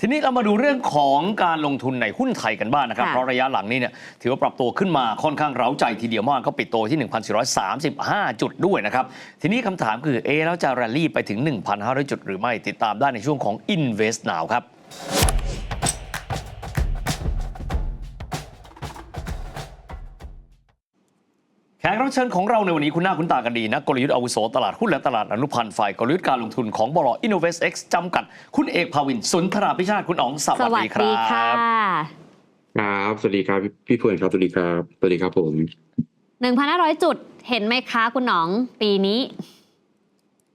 ทีนี้เรามาดูเรื่องของการลงทุนในหุ้นไทยกันบ้างนะครับ ค่ะ เพราะระยะหลังนี้เนี่ยถือว่าปรับตัวขึ้นมาค่อนข้างเร้าใจทีเดียวมากก็ปิดตัวที่ 1,435 จุดด้วยนะครับ ทีนี้คำถามคือเอะแล้วจะแรลลี่ไปถึง 1,500 จุดหรือไม่ติดตามได้ในช่วงของ Invest Now ครับ กรับเชิญของเราในวันนี้คุณหน้าคุณตากันดีนะกลยุทธ์อาวุโสตลาดหุ้นและตลาดอนุพันธ์ฝ่ายกลยุทธ์การลงทุนของบล Innovest X จำกัด คุณเอกภาวิน สุนทราพิชาติคุณอ๋องสสวัสวัสดีครัดีค่ะบครับสวัสดีครับพี่เพื่อนครับสวัสดีครับสวัสดีครับผม1,500จุดเห็นไหมคะคุณหนองปีนี้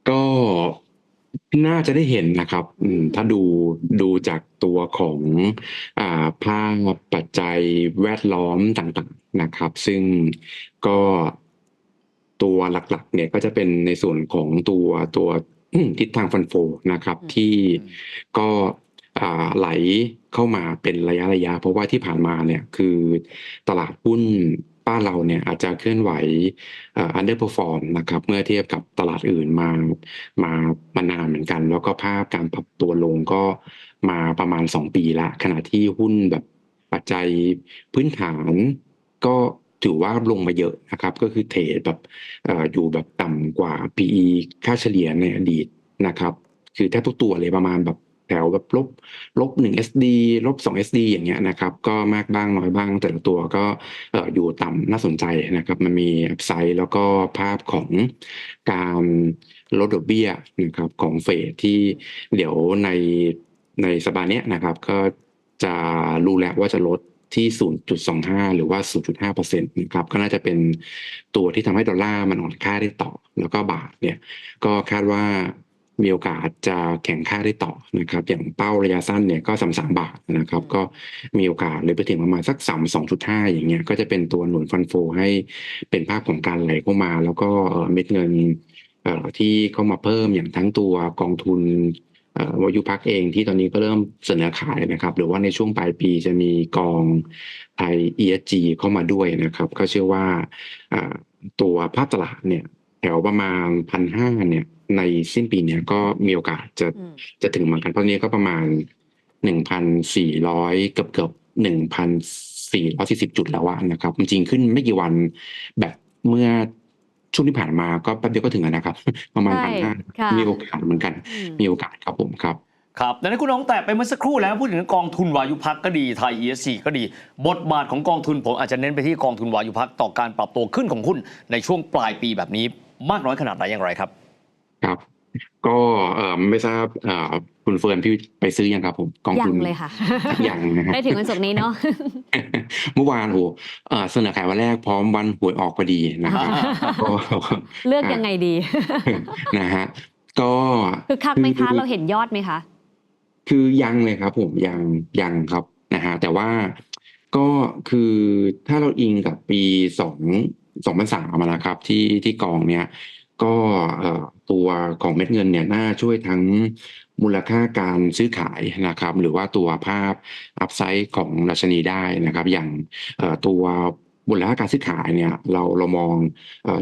ก็น่าจะได้เห็นนะครับ อืม ถ้าดูดูจากตัวของ อ่าภาพปัจจัยแวดล้อมต่างๆ นะครับ ซึ่งก็ตัวหลักๆ เนี่ยก็จะเป็นในส่วนของตัวตัวทิศทางฟันโฟนะครับอืมที่ก็อ่าไหลเข้ามาเป็นระยะระยะ เพราะว่าที่ผ่านมาเนี่ยคือตลาดหุ้นบ้านเราเนี่ยอาจจะเคลื่อนไหวเอ่อ underperform นะครับเมื่อเทียบกับตลาดอื่นมามามานานเหมือนกัน แล้วก็ภาพการปรับตัวลงก็มาประมาณ 2 ปีละขณะที่หุ้นแบบปัจจัยพื้นฐาน ก็ถือว่าลงมาเยอะนะครับ ก็คือเทรดแบบอยู่แบบต่ำกว่า PE ค่าเฉลี่ยในอดีตนะครับ คือแทบทุกตัวเลยประมาณแบบแถวแบบลบลบหนึ่ง SD ลบสอง SD อย่างเงี้ยนะครับ ก็มากบ้างน้อยบ้าง แต่ละตัวก็อยู่ต่ำน่าสนใจนะครับ มันมีอัพไซด์แล้วก็ภาพของการลดดอกเบี้ยนะครับของเฟดที่เดี๋ยวในในสัปดาห์นี้นะครับ ก็จะรู้แล้วว่าจะลด ที่ 0.25 หรือว่า 0.5%นะครับก็น่าจะเป็นตัวที่ทำให้ดอลลาร์มันอ่อนค่าได้ต่อ แล้วก็บาทเนี่ยก็คาดว่ามีโอกาสจะแข่งค่าได้ต่อนะครับอย่างเป้าระยะสั้นเนี่ยก็สามสามบาทนะครับก็มีโอกาสเลยไปถึงประมาณสักสามสองจุดห้าอย่างเงี้ยก็จะเป็นตัวหนุนฟันโฟให้เป็นภาพของการไหลเข้ามา แล้วก็เม็ดเงินเอ่อที่เข้ามาเพิ่มอย่างทั้งตัวกองทุน วายุพักเองที่ตอนนี้ก็เริ่มเสนอขายนะครับ หรือว่าในช่วงปลายปีจะมีกองไทย ESG เข้ามาด้วยนะครับ ก็เชื่อว่าเอ่อตัวภาพตลาดเนี่ยแถวประมาณพันห้าเนี่ย ในสิ้นปีเนี้ยก็มีโอกาสจะอืมจะถึงเหมือนกันเพราะนี้ก็ประมาณหนึ่งพันสี่ร้อยเกือบเกือบหนึ่งพันสี่ร้อยสี่สิบจุดแล้วอะนะครับ จริงๆขึ้นไม่กี่วันแบบเมื่อ ช่วงที่ผ่านมาก็แป๊บเดียวก็ถึงแล้วนะครับ ประมาณใช่พันห้าค่ะ มีโอกาสเหมือนกัน อืม มีโอกาสครับผมครับ ครับดังนั้นคุณน้องแตะไปเมื่อสักครู่แล้วพูดถึงกองทุนวายุพักก็ดีไทย ESC ก็ดี บทบาทของกองทุนผมอาจจะเน้นไปที่กองทุนวายุพักต่อการปรับตัวขึ้นของหุ้นในช่วงปลายปีแบบนี้มากน้อยขนาดไหนอย่างไรครับครับ ก็เอ่อไม่ทราบเอ่อคุณเฟิร์นพี่ไปซื้อยังครับผมกองยัทุงนเลยค่ะยังนะฮะได้ถึงวันศุกร์นี้เนาะเมื่อวานโหเอ่อเสนอขายวันแรกพร้อมวันหวยออกพอดีนะครับก็เลือกยังไงดีนะฮะก็คือคักไหมคะเราเห็นยอดไหมคะ คือยังเลยครับ ผมยังยังครับนะฮะแต่ว่าก็คือถ้าเราอิงกับปีสองสองพันสามนะครับ ที่ที่กองเนี้ย ก็ตัวของเม็ดเงินเนี่ยน่าช่วยทั้งมูลค่าการซื้อขายนะครับหรือว่าตัวภาพอัพไซด์ของดัชนีได้นะครับ อย่างตัวมูลค่าการซื้อขายเนี่ยเราเรามอง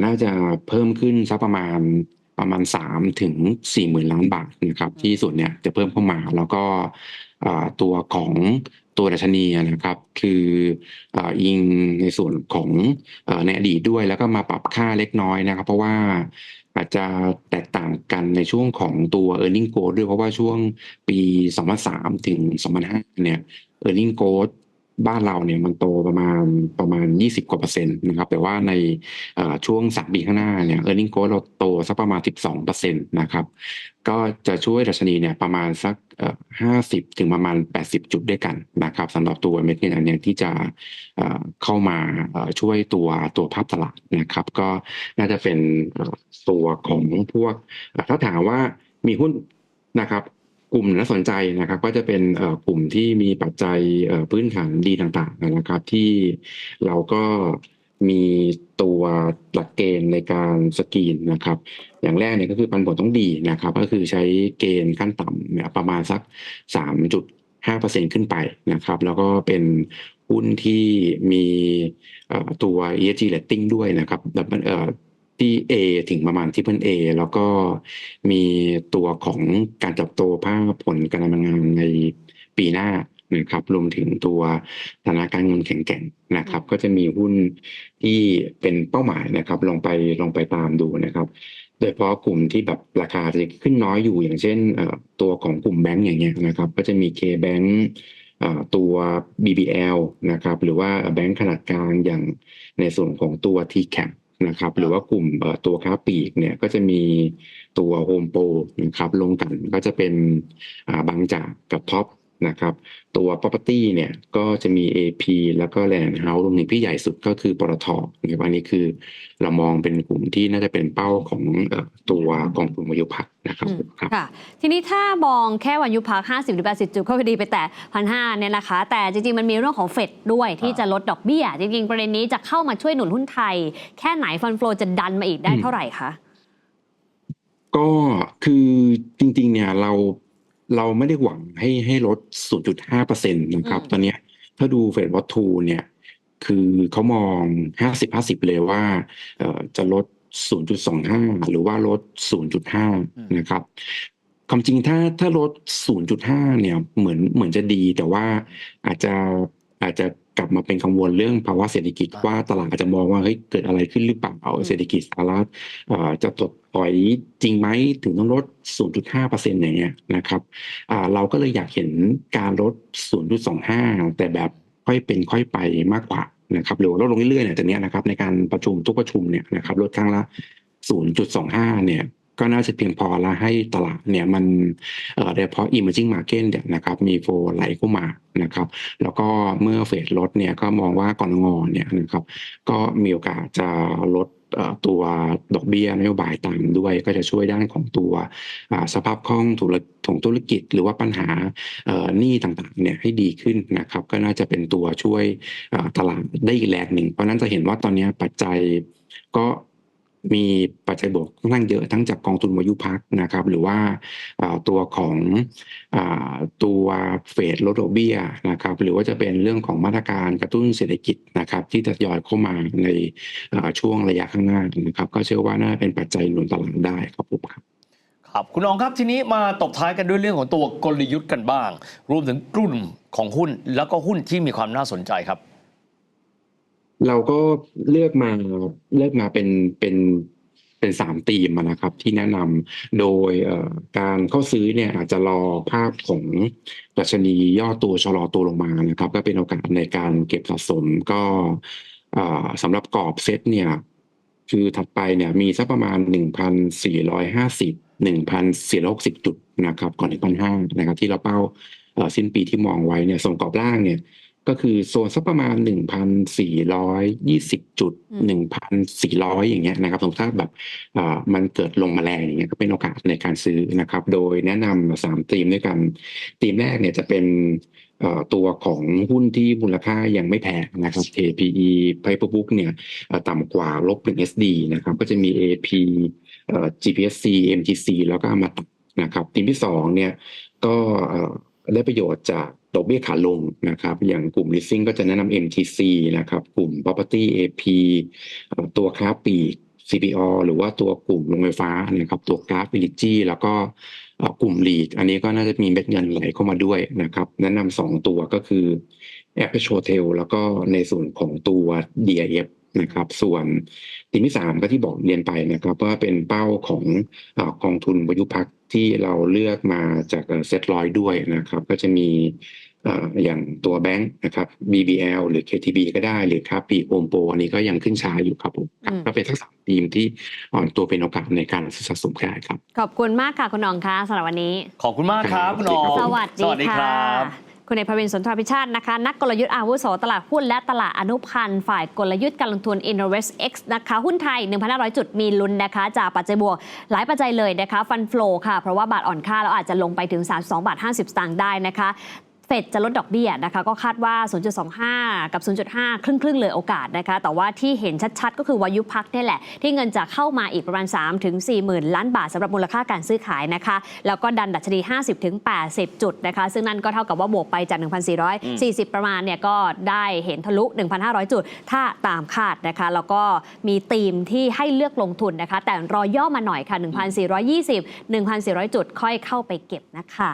น่าจะเพิ่มขึ้นสักประมาณประมาณสามถึงสี่หมื่นล้านบาทนะครับที่ส่วนเนี้ยจะเพิ่มเข้ามาแล้วก็ตัวของ ตัวดัชนีนะครับ คืออิงในส่วนของในอดีตด้วย แล้วก็มาปรับค่าเล็กน้อยนะครับ เพราะว่าอาจจะแตกต่างกันในช่วงของตัว e a r n i n g growth ด้วยเพราะว่าช่วงปี 2003 ถึง 2005 เนี่ย e a r n i n g growth บ้านเราเนี่ยมันโตประมาณประมาณ 20 กว่าเปอร์เซ็นต์นะครับแต่ว่าในช่วงสามปีข้างหน้าเนี่ย e a r n i n g growth เราโตสักประมาณ 12เปอร์เซ็นต์นะครับก็จะช่วยดัชนีเนี่ยประมาณสัก 50 ถึงประมาณ 80 จุดด้วยกันนะครับสำหรับตัวเม็ดเงินอันเนี้ยที่จะเข้ามาช่วยตัวตัวภาพตลาดนะครับ ก็น่าจะเป็นตัวของพวกถ้าถามว่ามีหุ้นนะครับ กลุ่มน่าสนใจนะครับก็จะเป็นกลุ่มที่มีปัจจัยพื้นฐานดีต่างๆนะครับ ที่เราก็มีตัวหลักเกณฑ์ในการสกรีนนะครับ อย่างแรกเนี่ยก็คือปันผลต้องดีนะครับ ก็คือใช้เกณฑ์ขั้นต่ำเนี่ยประมาณสัก 3.5%ขึ้นไปนะครับ แล้วก็เป็นหุ้นที่มีตัว ESG rating ด้วยนะครับแบบเอ่อ ที่ A ถึงประมาณที่เพิ่น A แล้วก็มีตัวของการเติบโตภาพผลการดำเนินงานในปปีหน้านะครับรวมถึงตัวฐานะการเงินแข็งแกร่งนะครับ ก็จะมีหุ้นที่เป็นเป้าหมายนะครับ ลองไปลองไปตามดูนะครับ โดยเฉพาะกลุ่มที่แบบราคาจะขึ้นน้อยอยู่อย่างเช่นเอ่อตัวของกลุ่มแบงก์อย่างเงี้ยนะครับ ก็จะมี K-Bank เอ่อตัว BBL นะครับ หรือว่าแบงก์ขนาดกลางอย่างในส่วนของตัว TCAP นะครับหรือว่ากลุ่มตัวค้าปลีกเนี่ยก็จะมีตัวโฮมโปรนะครับลงกันก็จะเป็นบางจากกับท็อป นะครับตัว property เนี่ยก็จะมี AP แล้วก็ Land House รวมถึงที่ใหญ่สุดก็คือปตทนะครับอันนี้คือเรามองเป็นกลุ่มที่น่าจะเป็นเป้าของเอ่อตัวกองทุนวายุพักนะครับอืมครับค่ะ ทีนี้ถ้ามองแค่วันยุพัก 50 หรือ 80 จุดก็พอดีไปแต่พันห้าเนี่ยนะคะ แต่จริง ๆ มันมีเรื่องของเฟดด้วยที่จะลดดอกเบี้ย จริง ๆ ประเด็นนี้จะเข้ามาช่วยหนุนหุ้นไทย แค่ไหนฟันเฟลจะดันมาอีกได้อืมเท่าไหร่คะก็คือจริงๆเนี่ยเรา เราไม่ได้หวังให้ให้ลด 0.5%นะครับอืมตอนเนี้ยถ้าดูเฟดวอตทูเนี่ย คือเขามอง 50-50 เลยว่าเอ่อจะลด 0.25 หรือว่าลด 0.5 นะครับความจริงถ้าถ้าลด 0.5 เนี่ยเหมือนเหมือนจะดีแต่ว่าอาจจะอาจจะ กลับมาเป็นกังวลเรื่องภาวะเศรษฐกิจว่าตลาดอาจจะมองว่าเฮ้ยเกิดอะไรขึ้นหรือเปล่าอืมเศรษฐกิจสหรัฐเอ่อจะตดถอยจริงไหมถึงต้องลด 0.5%อย่างเงี้ยนะครับอ่าเราก็เลยอยากเห็นการลด 0.25 แต่แบบค่อยเป็นค่อยไปมากกว่านะครับหรือว่าลดลงเรื่อยๆเนี่ยแต่เนี้ยนะครับในการประชุมทุกประชุมเนี่ยนะครับลดครั้งละ 0.25 เนี่ย ก็น่าจะเพียงพอและให้ตลาดเนี่ยมันโดยเฉพาะ emerging market เนี่ยนะครับมีโฟไหลเข้ามานะครับ แล้วก็เมื่อเฟดลดเนี่ยก็มองว่ากรงงเนี่ยนะครับก็มีโอกาสจะลดตัวดอกเบี้ยนโยบายตามด้วยก็จะช่วยด้านของตัวสภาพคล่องธุรของธุรกิจ หรือว่าปัญหาหนี้ต่างๆเนี่ยให้ดีขึ้นนะครับ ก็น่าจะเป็นตัวช่วยตลาดได้อีกแรงหนึ่ง เพราะนั้นจะเห็นว่าตอนนี้ปัจจัยก็ มีปัจจัยบวกค่อนข้างเยอะทั้งจากกองทุนวายุพักนะครับ หรือว่าตัวของตัวเฟดลดดอกเบี้ยนะครับ หรือว่าจะเป็นเรื่องของมาตรการกระตุ้นเศรษฐกิจนะครับ ที่จะยอยเข้ามาในช่วงระยะข้างหน้านะครับ ก็เชื่อว่าน่าจะเป็นปัจจัยหนุนตลาดได้ครับผมครับครับคุณอองครับทีนี้มาตบท้ายกันด้วยเรื่องของตัวกลยุทธ์กันบ้าง รวมถึงกลุ่มของหุ้นแล้วก็หุ้นที่มีความน่าสนใจครับ เราก็เลือกมาเลือกมาเป็นเป็นเป็นสามธีมนะครับ ที่แนะนำโดยการเข้าซื้อเนี่ยอาจจะรอภาพของดัชนีย่อตัวชะลอตัวลงมานะครับ ก็เป็นโอกาสในการเก็บสะสมก็สำหรับกรอบเซตเนี่ยคือถัดไปเนี่ยมีสักประมาณ 1,450 1,460 จุดนะครับ ก่อนถึงพันห้านะครับ ที่เราเป้าสิ้นปีที่มองไว้เนี่ยส่งกรอบล่างเนี่ย ก็คือโซนสักประมาณ 1,420 จุดอืม1,400 อย่างเงี้ยนะครับสมมติถ้าแบบเอ่อมันเกิดลงมาแรงอย่างเงี้ยก็เป็นโอกาสในการซื้อนะครับ โดยแนะนำสามธีมด้วยกันธีมแรกเนี่ยจะเป็นเอ่อตัวของหุ้นที่มูลค่ายังไม่แพงนะครับ APE Paper Book เนี่ยเอ่อต่ำกว่าลบ1 SD นะครับ ก็จะมี AP เอ่อ GPSC MTC แล้วก็อมาตะนะครับธีมที่สองเนี่ยก็เอ่อ ได้ประโยชน์จากดอกเบี้ยขาลงนะครับ อย่างกลุ่ม leasing ก็จะแนะนำ MTC นะครับ กลุ่ม property AP เอ่อตัวค้าปลีก CPO หรือว่าตัวกลุ่มโรงไฟฟ้านะครับตัวก๊าซ Energy แล้วก็กลุ่ม lead อันนี้ก็น่าจะมีเม็ดเงินไหลเข้ามาด้วยนะครับ แนะนำสองตัวก็คือ a p p h o t e l แล้วก็ในส่วนของตัว DIF นะครับ ส่วนทีมที่สามก็ที่บอกเรียนไปนะครับว่าเป็นเป้าของเออกองทุนวายุพัก ที่เราเลือกมาจากเซ็ตร้อยด้วยนะครับก็จะมีเอ่ออย่างตัวแบงค์นะครับ BBL หรือ KTB ก็ได้หรือคาปีโอมโปอันนี้ก็ยังขึ้นช้าอยู่ครับผมครับอืมก็เป็นทั้งสามทีมที่อ่อนตัวเป็นโอกาสในการสะสมได้ครับ ขอบคุณมากค่ะคุณหน้องคะสำหรับวันนี้ ขอบคุณมากครับคุณอองสวัสดีสวัสดีคค่ะรับ คุณเอกพวินสนทรพิชาตินะคะ นักกลยุทธ์อาวุโสตลาดหุ้นและตลาดอนุพันธ์ ฝ่ายกลยุทธ์การลงทุน Invest X นะคะ หุ้นไทย 1,500 จุดมีลุ้นนะคะ จากปัจจัยบวก หลายปัจจัยเลยนะคะ ฟันฟลอค่ะ เพราะว่าบาทอ่อนค่าแล้วอาจจะลงไปถึง 32 บาท 50 สตางค์ได้นะคะ เฟดจะลดดอกเบี้ยนะคะก็คาดว่า 0.25 กับ 0.5 ครึ่งครึ่งๆเลยโอกาสนะคะแต่ว่าที่เห็นชัดๆ ก็คือวายุพักนี่แหละ ที่เงินจะเข้ามาอีกประมาณ 3 ถึง 4 หมื่นล้านบาทสำหรับมูลค่าการซื้อขายนะคะแล้วก็ดันดัชนี 50 ถึง 80 จุดนะคะซึ่งนั่นก็เท่ากับว่าบวกไปจาก 1,440 ประมาณเนี่ยก็ได้เห็นทะลุ 1,500 จุด ถ้าตามคาดนะคะแล้วก็มีธีมที่ให้เลือกลงทุนนะคะแต่รอย่อมาหน่อยค่ะ 1,420 1,400 จุดค่อยเข้าไปเก็บนะคะ